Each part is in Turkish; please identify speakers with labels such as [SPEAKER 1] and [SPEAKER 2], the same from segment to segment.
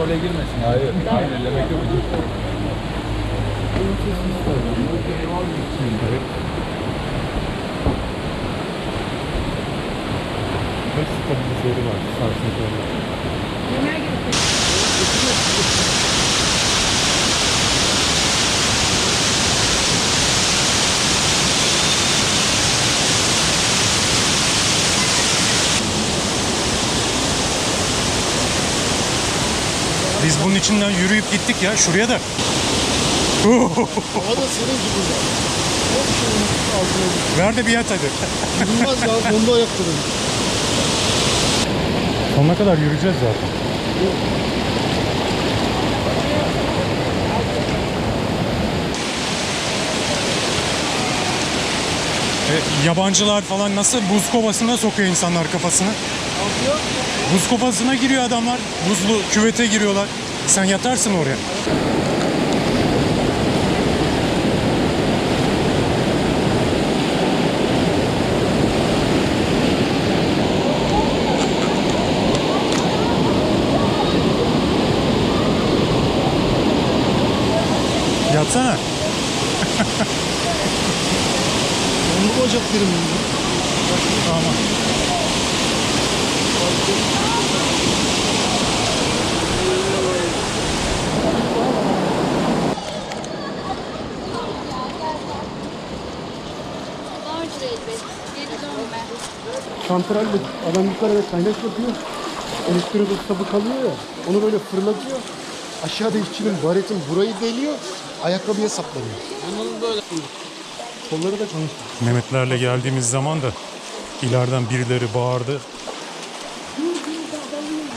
[SPEAKER 1] role girmesin. Hayır. Aynen demek yok.
[SPEAKER 2] Ve stabilizörü var. Sarsıntı Biz bunun içinden yürüyüp gittik ya şuraya da.
[SPEAKER 3] Hava da senin gibi ya. Altına.
[SPEAKER 2] Ver de bir yat hadi.
[SPEAKER 3] Yılmaz ya dondu ayaklarım.
[SPEAKER 2] Sonuna kadar yürüyeceğiz zaten. E, yabancılar falan nasıl buz kovasına sokuyor insanlar kafasını. Buz kovasına giriyor adamlar. Buzlu küvete giriyorlar. Sen yatarsın oraya. Yatsana.
[SPEAKER 3] Dondu bacaklarım.
[SPEAKER 2] Tamam.
[SPEAKER 3] Santralde adam yukarıda kaynak yapıyor. Elektronik sabı kalıyor ya. Onu böyle fırlatıyor. Aşağıda işçinin baretin burayı deliyor. Ayakkabıya saplanıyor. Bunun böyle. Kolları da çalışıyor.
[SPEAKER 2] Mehmetlerle geldiğimiz zaman da ileriden birileri bağırdı.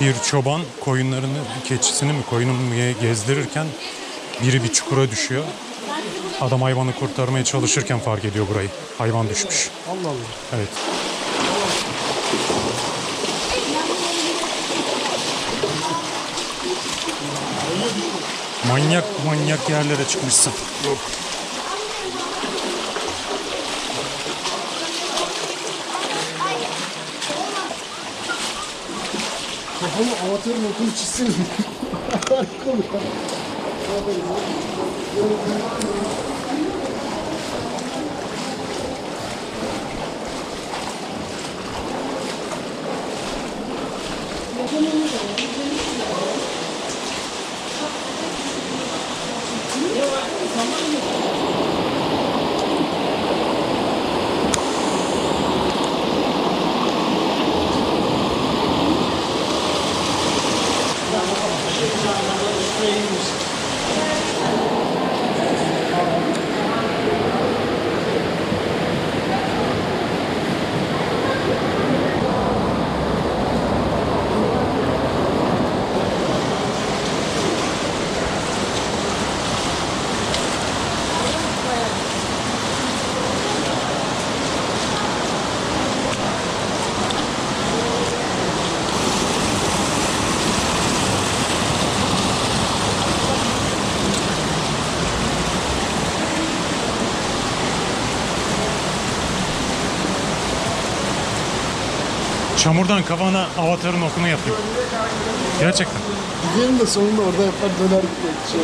[SPEAKER 2] Bir çoban koyunlarını, keçisini mi koyununu mu gezdirirken biri bir çukura düşüyor. Adam hayvanı kurtarmaya çalışırken fark ediyor burayı. Hayvan düşmüş.
[SPEAKER 3] Allah Allah.
[SPEAKER 2] Evet. Manyak manyak yerlere çıkmışsın.
[SPEAKER 3] Kafamı avatarın okunu çizsin. Harika olur.
[SPEAKER 2] streams Çamurdan kafana avatarın okunu yapayım. Gerçekten.
[SPEAKER 3] Gidelim de sonunda orada yapar döner şey.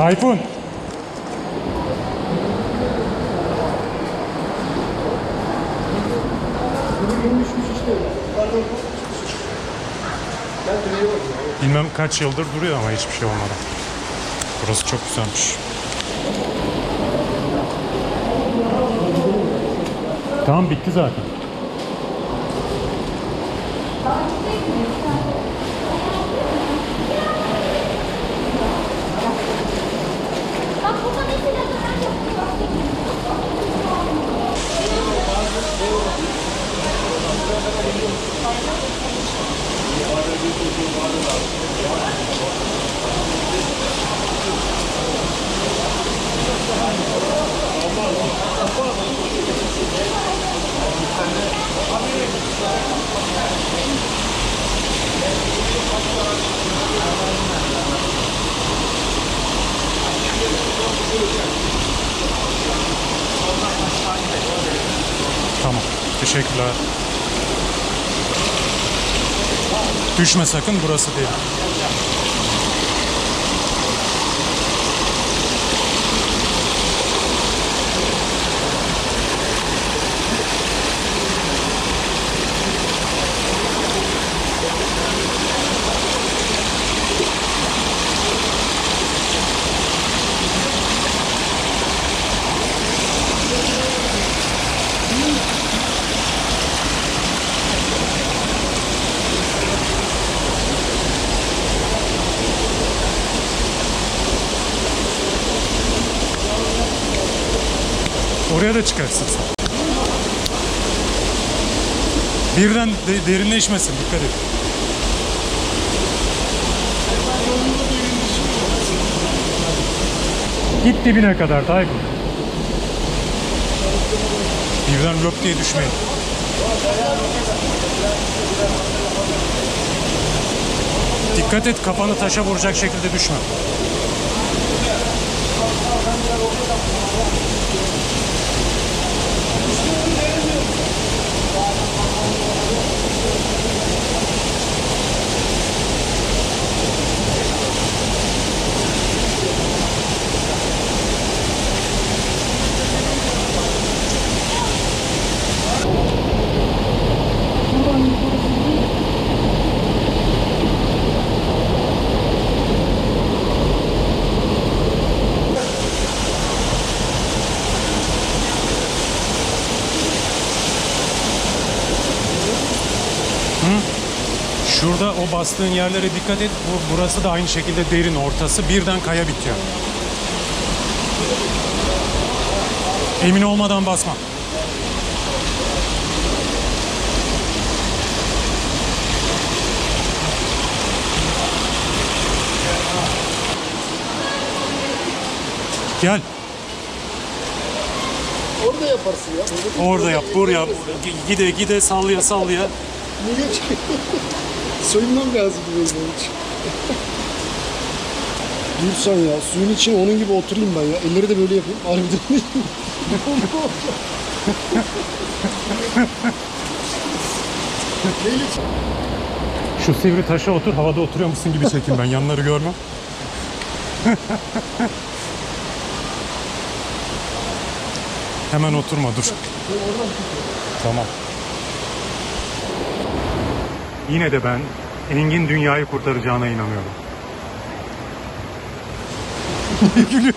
[SPEAKER 2] Tayfun. Bilmem kaç yıldır duruyor ama hiçbir şey olmadan. Burası çok güzelmiş. Tamam bitti zaten. Teşekkürler. Düşme sakın burası değil. Oraya da çıkarsın. Birden de- derinleşmesin dikkat et. Git dibine kadar Tayfun. Birden löp diye düşmeyin. Dikkat et kafanı taşa vuracak şekilde düşme. Şurada o bastığın yerlere dikkat et. Bu, burası da aynı şekilde derin ortası. Birden kaya bitiyor. Emin olmadan basma. Gel.
[SPEAKER 3] Orada yaparsın ya. Değil,
[SPEAKER 2] Orada yap, buraya. Gide gide sallaya sallaya.
[SPEAKER 3] Niye? Soyunmam lazım benim onun için. Dursan ya suyun için onun gibi oturayım ben ya. Elleri de böyle yapayım. Harbiden mi? Ne oldu?
[SPEAKER 2] Şu sivri taşa otur, havada oturuyor musun gibi çekin ben. Yanları görmem. Hemen oturma, dur. Tamam. Yine de ben Engin dünyayı kurtaracağına inanıyorum.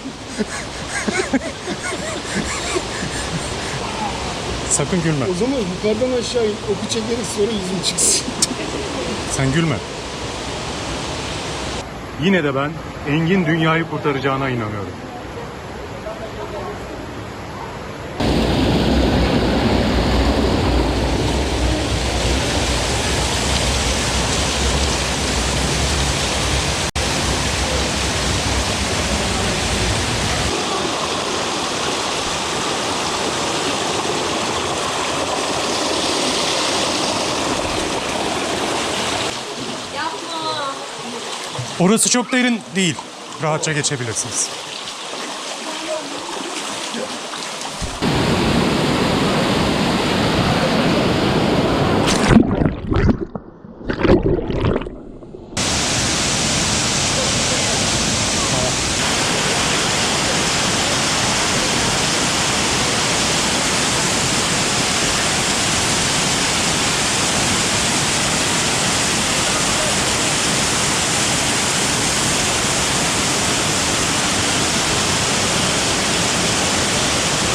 [SPEAKER 2] Sakın gülme.
[SPEAKER 3] O zaman yukarıdan aşağı oku çekeriz sonra yüzüm çıksın.
[SPEAKER 2] Sen gülme. Yine de ben Engin dünyayı kurtaracağına inanıyorum. Orası çok derin değil. Rahatça geçebilirsiniz.